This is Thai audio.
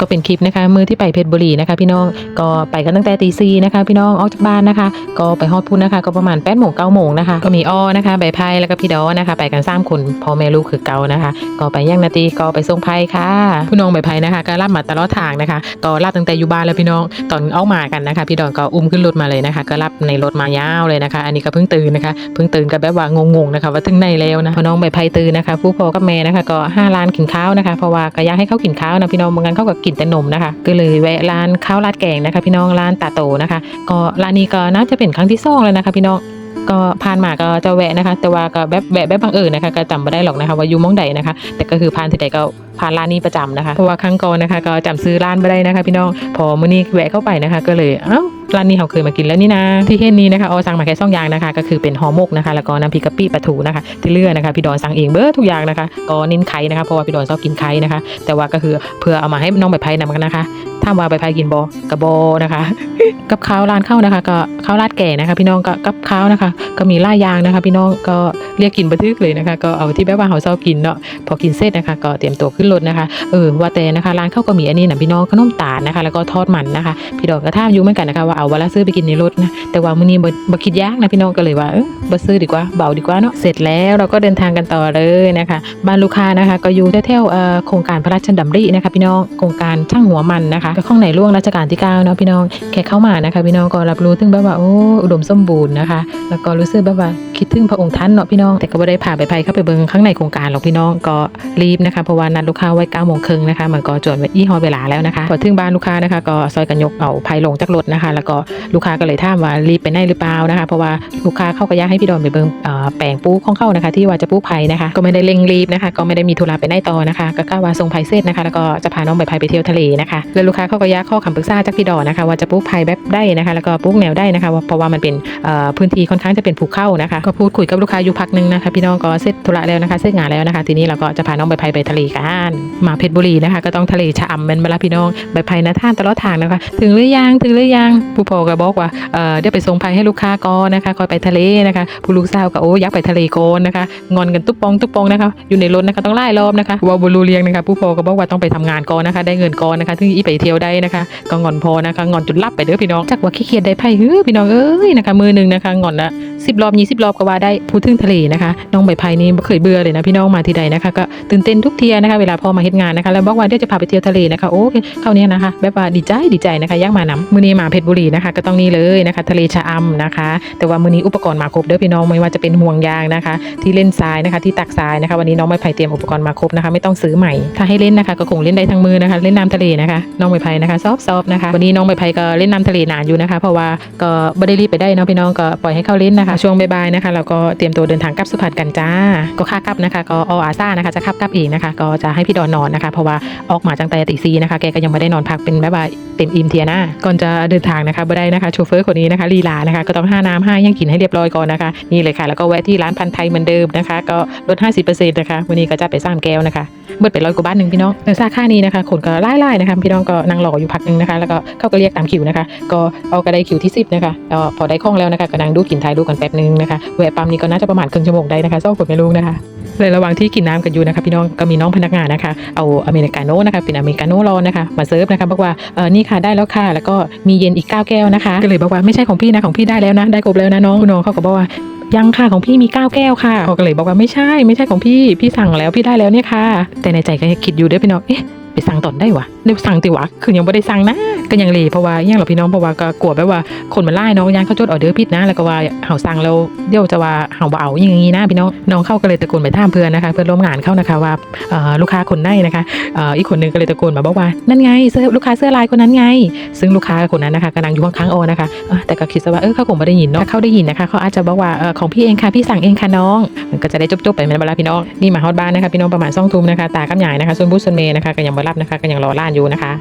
ก็เป็นคลิปนะคะ มือที่ไปเพชรบุรีนะคะ พี่น้องก็ไปกันตั้งแต่ตีซีนะคะ พี่น้องออกจากบ้านนะคะ ก็ไปฮอดพุ่นนะคะ ก็ประมาณ8ปดโมงเก้าโมงนะคะ ก็มีอ้อนะคะใบไผ่แล้วก็พี่ดอนะคะ ไปกันสามคนพ่อแม่ลูกคือเก่านะคะ ก็ไปย่างนาตีก็ไปส่งไผ่ค่ะพี่น้องใบไผ่นะคะ ก็รับมาตลอดทางนะคะ ก็รับตั้งแต่อยู่บ้านแล้วพี่น้องตอนเอามากันนะคะ พี่ดอนก็อุ้มขึ้นรถมาเลยนะคะ ก็รับในรถมายาวเลยนะคะ อันนี้ก็เพิ่งตื่นนะคะเพิ่งตื่นกับแบบว่างงๆนะคะว่าถึงในแล้วนะพี่น้องใบไผ่ตื่นนะคะ ผู้พ่อกับแม่นะคะ ก็ห้าร้านกินข้าวนะคะเพราะว่าก็อยากให้เขากินข้าวนะพี่น้องบางงั้นเขาก็กินินแต่นมนะคะ ก็เลยแวะร้านข้าวราดแกงนะคะ พี่น้องร้านตาโตนะคะ ก็ร้านนี้ก็น่าจะเป็นครั้งที่สองแล้วนะคะ พี่น้องก็ผ่านมาก็จะแวะนะคะ แต่ว่าก็แบบแวะแบบบังเอิญนะคะ ก็จำไม่ได้หรอกนะคะ ว่าอยู่มองใดนะคะ แต่ก็คือผ่านที่ใดก็ผ่านร้านนี้ประจำนะคะเพราะว่าครั้งก่อนนะคะ ก็จำซื้อร้านไม่ได้นะคะ พี่น้องพอมื้อนี้แวะเข้าไปนะคะ ก็เลยเอ้า ร้านนี้เขาเคยมากินแล้วนี่นะ ที่เห็นนี้นะคะเอาสั่งมาแค่สองอย่างนะคะ ก็คือเป็นห่อหมกนะคะ แล้วก็น้ำพริกกะปิปลาทูนะคะ ที่เลือนะคะพี่ดอนสั่งเองเบอร์ทุกอย่างนะคะก็เน้นไข่นะคะเพราะว่าพี่ดอนชอบกินไข่นะคะ แต่ว่าก็คือเพื่อเอามาให้น้องใบไผ่นำกันนะคะถ้าว่าใบไผ่กินบอกระบอนะคะ กับข้าวร้านข้าวนะคะ ก็ข้าวราดแก่นะคะ พี่น้องก็กับข้าวนะคะ ก็มีล่ายยางนะคะ พี่น้องก็เรียกกินบันทึกเลยนะคะ ก็เอาที่แบบว่าเขาชอบกินเนาะพอกินเสร็จนะคะ ก็เตรียมตัวขึ้นรถนะคะเออว่าแต่นะคะร้านข้าวก็มีอันนี้นะพี่น้องขนมตาลนะคะ แล้วก็ทอดมันนะคะ พี่ดอกก็ท่ามยุ่เหมือนกันนะคะว่าเอาเวลาซื้อไปกินในรถนะแต่ว่ามื้อนี้บ่คิดยากนะพี่น้องก็เลยว่าเออบ่ซื้อดีกว่าเบาดีกว่าเนาะเสร็จแล้วเราก็เดินทางกันต่อเลยนะคะบ้านลูกค้านะคะ ก็อยู่แถวๆโครงการพระราชดำรินะคะ พี่น้องโครงการช่างหัวมันนะคะก็ข้องในหลวงรัชกาลที่เก้าเนาะพี่น้องแค่เข้ามานะคะพี่น้องก็รับรู้ถึงแบบว่าโอ้อุดมสมบูรณ์นะคะ แล้วก็รู้สึกแบบว่าคิดถึงพระองค์ท่านเนาะพี่น้องแต่ก็บ่ได้พาไปไปเข้าไปเบิ่งข้างในโครงการหรอกพี่น้องก็รีบนะคะเพราะว่านัดลูกค้าไว้9ก้าโมงครึ่งนะคะมันก็จวนยี่ห้อเวลาแล้วนะคะพอถึงบ้านลูกค้านะคะ ก็ซอยกันยกเอาไผ่ลงจากรถนะคะ แล้วก็ลูกค้าก็เลยถามว่ารีบไปไหนหรือเปล่านะคะ เพราะว่าลูกค้าเข้าก็ยากให้พี่ดอนไปเบิ่งแปลงปูของเข้านะคะ ที่ว่าจะปูไผ่นะคะ ก็ไม่ได้เร่งรีบนะคะ ก็ไม่ได้มีธุระไปไหนต่อนะคะ ก็กล้าว่าส่งไผ่เสร็จนะคะ แล้วก็จะพาน้องใบไผ่ไปเที่ยวทะเลนะคะแล้วลูกค้าเขาก็ยากข้อคำปรึกษาจากพี่ดอนนะคะว่าจะปลูกไผ่แบบได้นะคะ แล้วก็ปลูกแนวได้นะคะเพราะว่ามันเป็นพื้นที่ค่อนข้างจะเป็นภูเขานะคะ ก็พูดคุยกับลูกค้าอยู่พักนึงนะคะ พี่น้องก็เสร็จธุระแล้วนะคะเสร็จงานแล้วนะคะ ทีนี้เราก็จะพาน้องใบไผ่ไปทะเลกันมาเพชรบุรีนะคะ ก็ต้องทะเลชะอำแมันมาละพี่น้องใบไผ่นะท่านตลอดทางนะคะ ถึงหรือยังถึงหรือยังผู้พ่อก็บอกว่าเดี๋ยวไปส่งไผ่ให้ลูกค้าก่อนนะคะคอยไปทะเลนะคะ ผู้ลูกสาวก็โอ้ยากไปทะเลก่อนนะคะ งอนกันตุ๊บปองตุ๊บปองนะคะอยู่ในรถนะคะต้องไล่รอบนะคะว่าบุรูเรียงนะคะ ผู้พ่อก็บอกว่าต้องไปทำงานก่อนนะคะ ได้เงินก่อนนะคะถึงอีไปเที่ยวได้นะคะ ก็งอนพอนะคะงอนจนลับไปเด้อพี่น้องจักว่าขี้เกียจได้ไผ่เฮ้อพี่น้องเอ้ยนะคะมือหนึ่งนะคะงอนละสิบรอบยี่สิบรอบก็ว่าได้พูดถึงทะเลนะคะน้องใบไผ่นี่เคยเบื่อเลยนะพี่น้องมาที่ใดนะคะก็ตื่นเต้นทุกเทียนะคะเวลาพอมาเฮ็ดงานนะคะแล้วบอกว่าเดี๋ยวจะพาไปเที่ยวทะเลนะคะโอ้คราวเนี้ยนะคะแบบว่าดีใจดีใจนะคะอยากมานำมื้อนี้มาเพชรบุรีนะคะ ก็ต้องนี่เลยนะคะ ทะเลชะอำนะคะ แต่ว่ามื้อนี้อุปกรณ์มาครบเด้อพี่น้องไม่ว่าจะเป็นห่วงยางนะคะ ที่เล่นทรายนะคะที่ตักทรายนะคะ วันนี้น้องใบไผ่เตรียมอุปกรณ์มาครบนะคะ ไม่ต้องซื้อใหม่ถ้าให้เล่นนะคะก็คงเล่นได้ทั้งมือนะคะ เล่นน้ำทะเลนะคะ น้องใบไผ่นะคะซอฟซอฟนะคะ วันนี้น้องใบไผ่ก็เล่นน้ำทะเลนานอยู่นะคะ เพราะว่าก็ไม่ได้รีบไปได้เนาะพี่น้องก็ปล่อยให้เข้าเล่นนะคะ ช่วงบ่ายๆนะคะเราก็เตรียมตัวเดินทางกลับสุพรรณกันจ้า ก็ค่ากลับนะคะ ก็ออาซ่านะคะจะขับกลับเองนะคะ ก็จะให้พี่ดอนนอนนะคะ เพราะว่าออกมาจังแต่ตีซีนะคะแกก็ยังไม่ได้นอนพักเป็นแบบว่าเต็มอิ่มเทียนะก่อนจะเดินทางนะคะบ่ได้นะคะโชเฟอร์คนนี้นะคะลีลานะคะก็ต้องห้าน้ำห้ายังกินให้เรียบร้อยก่อนนะคะนี่เลยค่ะ แล้วก็แวะที่ร้านพันไทยเหมือนเดิมนะคะ ก็ลด 50%นะคะวันนี้ก็จะไปสร้างแก้วนะคะเบิดไปร้อยกว่าบ้านหนึ่งพี่น้องแล้วซาค่านี้นะคะคนก็ไล่ๆนะคะพี่น้องก็นั่งรออยู่พักหนึ่งนะคะ แล้วก็เขาก็เรียกตามคิวนะคะก็เอากระไดคิวที่ 10 นะคะก็พอได้คล่องแล้วนะคะก็นั่งดูกินถ่ายรูปกันแป๊บนึงนะคะแวะปั๊มนี้ก็น่าจะประมาณครึ่งชั่วโมงได้นะคะสองคนแม่ลูกนะคะเลยระหว่างที่กินน้ำกันอยู่นะคะพี่น้องก็มีน้องพนักงานนะคะเอาอเมริกาโน่นะคะเป็นอเมริกาโน่ร้อนนะคะมาเซิร์ฟนะคะบอกว่าเออนี่ค่ะได้แล้วค่ะแล้วก็มีเย็นอีก9แก้วนะคะก็เลยบอกว่าไม่ใช่ของพี่นะของพี่ได้แล้วนะได้ครบแล้วนะน้องคุณน้องเขาก็บอกว่ายังค่ะของพี่มี9แก้วค่ะเขาก็เลยบอกว่าไม่ใช่ไม่ใช่ของพี่พี่สั่งแล้วพี่ได้แล้วเนี่ยค่ะ แต่ในใจก็คิดอยู่ด้อพี่น้องเอ๊ะไปสั่งตอนได้วะ เดี๋ยวสั่งติวะคือยังไม่ได้สั่งนะก็ยังเลยเพราะว่ายังหรอพี่น้องเพราะว่าก็กลัวแบบว่าคนมันไล่น้องย่างเขาจดออเดอร์ผิดนะ แล้วก็ว่าเห่าสั่งแล้วเดี๋ยวจะว่าเห่าเอาอย่างงี้นะพี่น้องน้องเข้าก็เลยตะโกนไปถามเพื่อนนะคะเพื่อนร่วมงานเข้านะคะว่าลูกค้าคนไหนนะคะอีกคนนึงก็เลยตะโกนมาบอกว่านั่นไงเสื้อลูกค้าเสื้อลายคนนั้นไง ซึ่งลูกค้าคนนั้นนะคะกำลังอยู่ข้างๆโอนะคะแต่ก็คิดซะว่าเออเขาคงไม่ได้ยินเนาะเขาได้ยินนะคะเขาอาจจะบอกว่าของพี่เองค่ะพี่สั่งเองค่ะน้องมันก็จะได้จบๆไปเป็นเวลาพี่น้องนี่มาฮอดบ้านนะคะพี่น้องประมาณสองทุ่มนะคะตากับยายนะคะส่วนบุษเมย์นะคะก็ยังมารับนะคะก็ยังรอล้านอยู่นะคะ